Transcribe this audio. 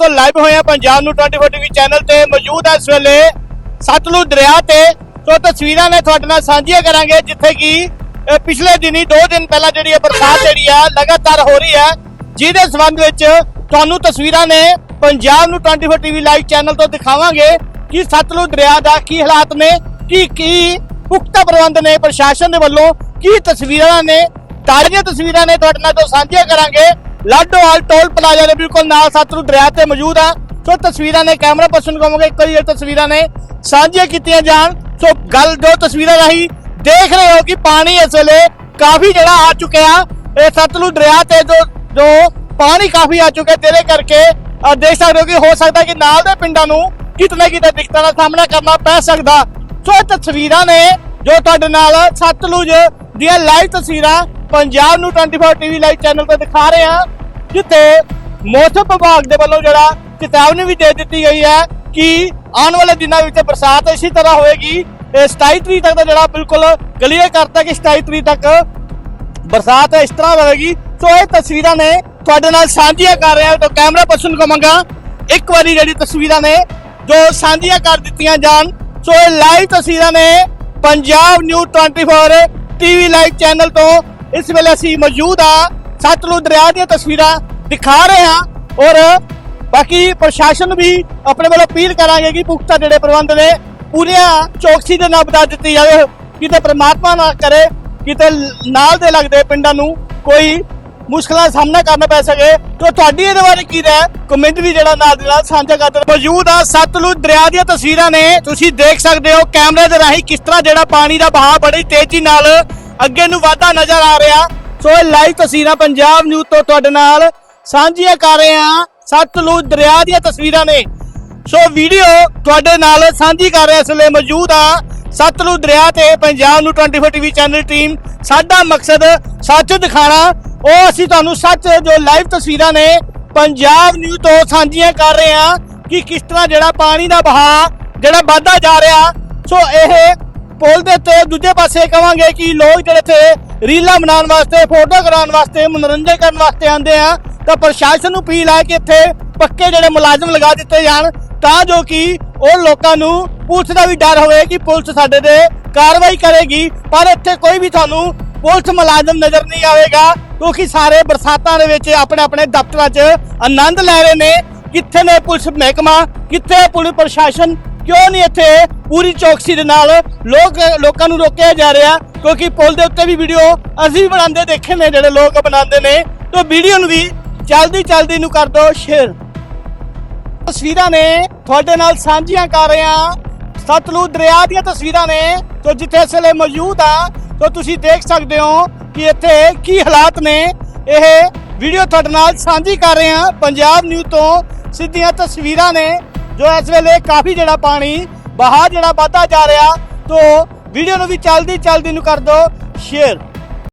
ਦੋਸਤੋ ਲਾਈਵ ਹੋਏ ਪੰਜਾਬ ਨੂੰ 24 ਟੀਵੀ ਚੈਨਲ ਤੇ ਮੌਜੂਦ ਹੈ ਇਸ ਵੇਲੇ ਸਤਲੁਜ ਦਰਿਆ ਤੇ। ਸੋ ਤਸਵੀਰਾਂ ਨੇ ਤੁਹਾਡੇ ਨਾਲ ਸਾਂਝੀਆਂ ਕਰਾਂਗੇ, ਜਿੱਥੇ ਕਿ ਪਿਛਲੇ ਦਿਨੀ 2 ਦਿਨ ਪਹਿਲਾਂ ਜਿਹੜੀ ਹੈ ਬਰਸਾਤ ਜਿਹੜੀ ਆ, ਲਗਾਤਾਰ ਹੋ ਰਹੀ ਹੈ ਜਿਹਦੇ ਸੰਬੰਧ ਵਿੱਚ ਤੁਹਾਨੂੰ ਤਸਵੀਰਾਂ ਨੇ ਪੰਜਾਬ ਨੂੰ 24 ਟੀਵੀ ਲਾਈਵ ਚੈਨਲ ਤੋਂ ਦਿਖਾਵਾਂਗੇ ਕਿ ਸਤਲੁਜ ਦਰਿਆ ਦਾ ਕੀ ਹਾਲਾਤ ਨੇ, ਕੀ ਕੀ ਪੁਖਤਾ ਪ੍ਰਬੰਧ ਨੇ ਪ੍ਰਸ਼ਾਸਨ ਦੇ ਵੱਲੋਂ, ਕੀ ਤਸਵੀਰਾਂ ਨੇ, ਤਾਜ਼ੀਆਂ ਤਸਵੀਰਾਂ ਨੇ ਤੁਹਾਡੇ ਨਾਲ ਤੋਂ ਸਾਂਝੀਆਂ ਕਰਾਂਗੇ। ਲਾਡੋਵਾਲ ਟੋਲ ਪਲਾਜ਼ਾ ਦੇ ਬਿਲਕੁਲ ਨਾਲ ਸਤਲੁਜ ਦਰਿਆ ਤੇ ਮੌਜੂਦ ਆ। ਸੋ ਤਸਵੀਰਾਂ ਨੇ ਕੈਮਰਾ ਪਰਸਨ ਕਹੋਗੇ ਇੱਕ ਵਾਰੀ ਇਹ ਤਸਵੀਰਾਂ ਨੇ ਸਾਂਝੀਆਂ ਕੀਤੀਆਂ ਜਾਣ। ਸੋ ਗੱਲ ਜੋ ਤਸਵੀਰਾਂ ਰਾਹੀਂ ਦੇਖ ਰਹੇ ਹੋ ਕਿ ਪਾਣੀ ਇਸ ਵੇਲੇ ਕਾਫੀ ਜਿਹੜਾ ਆ ਚੁੱਕਿਆ। ਇਹ ਸਤਲੁਜ ਦਰਿਆ ਤੇ ਜੋ ਜੋ ਪਾਣੀ ਕਾਫੀ ਆ ਚੁੱਕਿਆ, ਤੇਰੇ ਕਰਕੇ ਦੇਖ ਸਕਦੇ ਹੋ ਕਿ ਹੋ ਸਕਦਾ ਕਿ ਨਾਲ ਦੇ ਪਿੰਡਾਂ ਨੂੰ ਕਿਤਨੇ ਕਿਤੇ ਦਿੱਕਤਾਂ ਦਾ ਸਾਹਮਣਾ ਕਰਨਾ ਪੈ ਸਕਦਾ। ਸੋ ਇਹ ਤਸਵੀਰਾਂ ਨੇ ਜੋ ਤੁਹਾਡੇ ਨਾਲ ਸਤਲੁਜ ਦੀਆਂ ਲਾਈਵ ਤਸਵੀਰਾਂ ਪੰਜਾਬ ਨੂੰ 24 ਟੀਵੀ ਲਾਈਵ ਚੈਨਲ ਤੇ ਦਿਖਾ ਰਹੇ ਹਾਂ ਜਿੱਥੇ ਮੌਸਮ ਵਿਭਾਗ ਦੇ ਵੱਲੋਂ ਜਿਹੜਾ ਚੇਤਾਵਨੀ ਵੀ ਦੇ ਦਿੱਤੀ ਗਈ ਹੈ ਕਿ ਆਉਣ ਵਾਲੇ ਦਿਨਾਂ ਵਿੱਚ ਬਰਸਾਤ ਇਸੇ ਤਰ੍ਹਾਂ ਹੋਏਗੀ। ਇਹ 27 ਤਰੀਕ ਤੱਕ ਦਾ ਜਿਹੜਾ ਬਿਲਕੁਲ ਕਲੀਅਰ ਕਰਤਾ ਕਿ 27 ਤਰੀਕ ਤੱਕ ਬਰਸਾਤ ਇਸ ਤਰ੍ਹਾਂ ਹੋਵੇਗੀ ਸੋ ਇਹ ਤਸਵੀਰਾਂ ਨੇ ਤੁਹਾਡੇ ਨਾਲ ਸਾਂਝੀਆਂ ਕਰ ਰਿਹਾ ਤਾਂ ਕੈਮਰਾ ਪਰਸਨ ਕਵਾਂਗਾ ਇੱਕ ਵਾਰੀ ਜਿਹੜੀ ਤਸਵੀਰਾਂ ਨੇ ਜੋ ਸਾਂਝੀਆਂ ਕਰ ਦਿੱਤੀਆਂ ਜਾਣ। ਸੋ ਇਹ ਲਾਈਵ ਤਸਵੀਰਾਂ ਨੇ Punjab new 24 TV live channel ਤੋਂ ਇਸ ਵੇਲੇ ਅਸੀਂ ਮੌਜੂਦ ਆ ਸਤਲੁਜ ਦਰਿਆ ਦੀਆਂ ਤਸਵੀਰਾਂ ਦਿਖਾ ਰਹੇ ਹਾਂ ਔਰ ਬਾਕੀ ਪ੍ਰਸ਼ਾਸਨ ਵੀ ਆਪਣੇ ਵੱਲੋਂ ਅਪੀਲ ਕਰਾਂਗੇ ਕਿ ਪੁਖਤਾ ਜਿਹੜੇ ਪ੍ਰਬੰਧ ਨੇ, ਪੂਰੀਆਂ ਚੌਕਸੀ ਦੇ ਨਾਲ ਬਤਾ ਦਿੱਤੀ ਜਾਵੇ ਕਿਤੇ ਪ੍ਰਮਾਤਮਾ ਨਾ ਕਰੇ, ਕਿਤੇ ਨਾਲ ਦੇ ਲੱਗਦੇ ਪਿੰਡਾਂ ਨੂੰ ਕੋਈ ਮੁਸ਼ਕਲਾਂ ਦਾ ਸਾਹਮਣਾ ਕਰਨਾ ਪੈ ਸਕੇ। ਤਾਂ ਤੁਹਾਡੀ ਇਹਦੇ ਬਾਰੇ ਕੀ ਰਾਏ? ਕਮੈਂਟ ਵੀ ਜਿਹੜਾ ਨਾਲ ਦੇ ਨਾਲ ਸਾਂਝਾ ਕਰਦੇ ਮੌਜੂਦ ਆ ਸਤਲੁਜ ਦਰਿਆ ਦੀਆਂ ਤਸਵੀਰਾਂ ਨੇ, ਤੁਸੀਂ ਦੇਖ ਸਕਦੇ ਹੋ ਕੈਮਰੇ ਦੇ ਰਾਹੀਂ ਕਿਸ ਤਰ੍ਹਾਂ ਜਿਹੜਾ ਪਾਣੀ ਦਾ ਬਹਾਅ ਬੜੀ ਤੇਜ਼ੀ ਨਾਲ ਅੱਗੇ ਨੂੰ ਵਧਦਾ ਨਜ਼ਰ ਆ ਰਿਹਾ। ਸੋ ਇਹ ਲਾਈਵ ਤਸਵੀਰਾਂ ਪੰਜਾਬ ਨਿਊਜ਼ ਤੋਂ ਤੁਹਾਡੇ ਨਾਲ ਸਾਂਝੀਆਂ ਕਰ ਰਹੇ ਹਾਂ। ਸਤਲੁਜ ਦਰਿਆ ਦੀਆਂ ਤਸਵੀਰਾਂ ਨੇ। ਸੋ ਵੀਡੀਓ ਤੁਹਾਡੇ ਨਾਲ ਸਾਂਝੀ ਕਰ ਰਿਹਾ। ਇਸ ਵੇਲੇ ਮੌਜੂਦ ਆ ਸਤਲੁਜ ਦਰਿਆ ਤੇ ਪੰਜਾਬ ਨੂੰ 24 ਟੀਵੀ ਚੈਨਲ ਟੀਮ ਸਾਡਾ ਮਕਸਦ ਸੱਚ ਦਿਖਾਣਾ। ਉਹ ਅਸੀਂ ਤੁਹਾਨੂੰ ਸੱਚ ਜੋ ਲਾਈਵ ਤਸਵੀਰਾਂ ਨੇ ਪੰਜਾਬ ਨਿਊਜ਼ ਤੋਂ ਸਾਂਝੀਆਂ ਕਰ ਰਹੇ ਹਾਂ ਕਿ ਕਿਸ ਤਰ੍ਹਾਂ ਜਿਹੜਾ ਪਾਣੀ ਦਾ ਵਹਾਅ, ਜਿਹੜਾ ਵੱਧਦਾ ਜਾ ਰਿਹਾ। ਸੋ ਇਹ ਪੁਲ ਦੇ ਉੱਤੇ ਦੂਜੇ ਪਾਸੇ ਕਵਾਂਗੇ ਕਿ ਲੋਕ ਜਿਹੜੇ ਇੱਥੇ ਰੀਲਾਂ ਬਣਾਉਣ ਵਾਸਤੇ, ਫੋਟੋ ਕਰਾਉਣ ਵਾਸਤੇ, ਮਨੋਰੰਜਨ ਕਰਨ ਵਾਸਤੇ ਆਉਂਦੇ ਆ। ਤਾਂ ਪ੍ਰਸ਼ਾਸਨ ਨੂੰ ਅਪੀਲ ਹੈ ਕਿ ਇੱਥੇ ਪੱਕੇ ਜਿਹੜੇ ਮੁਲਾਜ਼ਮ ਲਗਾ ਦਿੱਤੇ ਜਾਣ, ਤਾਂ ਜੋ ਕਿ ਉਹ ਲੋਕਾਂ ਨੂੰ ਪੁਲਿਸ ਦਾ ਵੀ ਡਰ ਹੋਵੇ ਕਿ ਪੁਲਿਸ ਸਾਡੇ ਤੇ ਕਾਰਵਾਈ ਕਰੇਗੀ। ਪਰ ਇੱਥੇ ਕੋਈ ਵੀ ਤੁਹਾਨੂੰ ਪੁਲਿਸ ਮੁਲਾਜ਼ਮ ਨਜ਼ਰ ਨਹੀਂ ਆਵੇਗਾ, ਕਿਉਂਕਿ ਸਾਰੇ ਬਰਸਾਤਾਂ ਦੇ ਵਿੱਚ ਆਪਣੇ ਆਪਣੇ ਦਫ਼ਤਰਾਂ 'ਚ ਆਨੰਦ ਲੈ ਰਹੇ ਨੇ। ਕਿੱਥੇ ਨੇ ਪੁਲਿਸ ਮਹਿਕਮਾ? ਕਿੱਥੇ ਪੁਲਿਸ ਪ੍ਰਸ਼ਾਸਨ? ਕਿਉਂ ਨਹੀਂ ਇੱਥੇ ਪੂਰੀ ਚੌਕਸੀ ਦੇ ਨਾਲ ਲੋਕ, ਲੋਕਾਂ ਨੂੰ ਰੋਕਿਆ ਜਾ ਰਿਹਾ? ਕਿਉਂਕਿ ਪੁਲ ਦੇ ਉੱਤੇ ਵੀ ਵੀਡੀਓ ਅਸੀਂ ਵੀ ਬਣਾਉਂਦੇ ਦੇਖੇ ਨੇ, ਜਿਹੜੇ ਲੋਕ ਬਣਾਉਂਦੇ ਨੇ। ਤਾਂ ਵੀਡੀਓ ਨੂੰ ਵੀ ਜਲਦੀ ਜਲਦੀ ਨੂੰ ਕਰ ਦਿਓ ਸ਼ੇਅਰ ਤਸਵੀਰਾਂ ਨੇ ਤੁਹਾਡੇ ਨਾਲ ਸਾਂਝੀਆਂ ਕਰ ਰਹੇ ਹਾਂ ਸਤਲੁਜ ਦਰਿਆ ਦੀਆਂ ਤਸਵੀਰਾਂ ਨੇ, ਜੋ ਜਿੱਥੇ ਇਸ ਵੇਲੇ ਮੌਜੂਦ ਆ ਤੋਂ ਤੁਸੀਂ ਦੇਖ ਸਕਦੇ ਹੋ ਕਿ ਇੱਥੇ ਕੀ ਹਾਲਾਤ ਨੇ। ਇਹ ਵੀਡੀਓ ਤੁਹਾਡੇ ਨਾਲ ਸਾਂਝੀ ਕਰ ਰਹੇ ਹਾਂ। ਪੰਜਾਬ ਨਿਊਜ਼ ਤੋਂ ਸਿੱਧੀਆਂ ਤਸਵੀਰਾਂ ਨੇ, ਜੋ ਇਸ ਵੇਲੇ ਕਾਫੀ ਜਿਹੜਾ ਪਾਣੀ ਬਹਾ ਜਿਹੜਾ ਵੱਧਦਾ ਜਾ ਰਿਹਾ, ਤੋ ਵੀਡੀਓ ਨੂੰ ਵੀ ਚਲਦੀ ਚਲਦੀ ਨੂੰ ਕਰ ਦਿਓ ਸ਼ੇਅਰ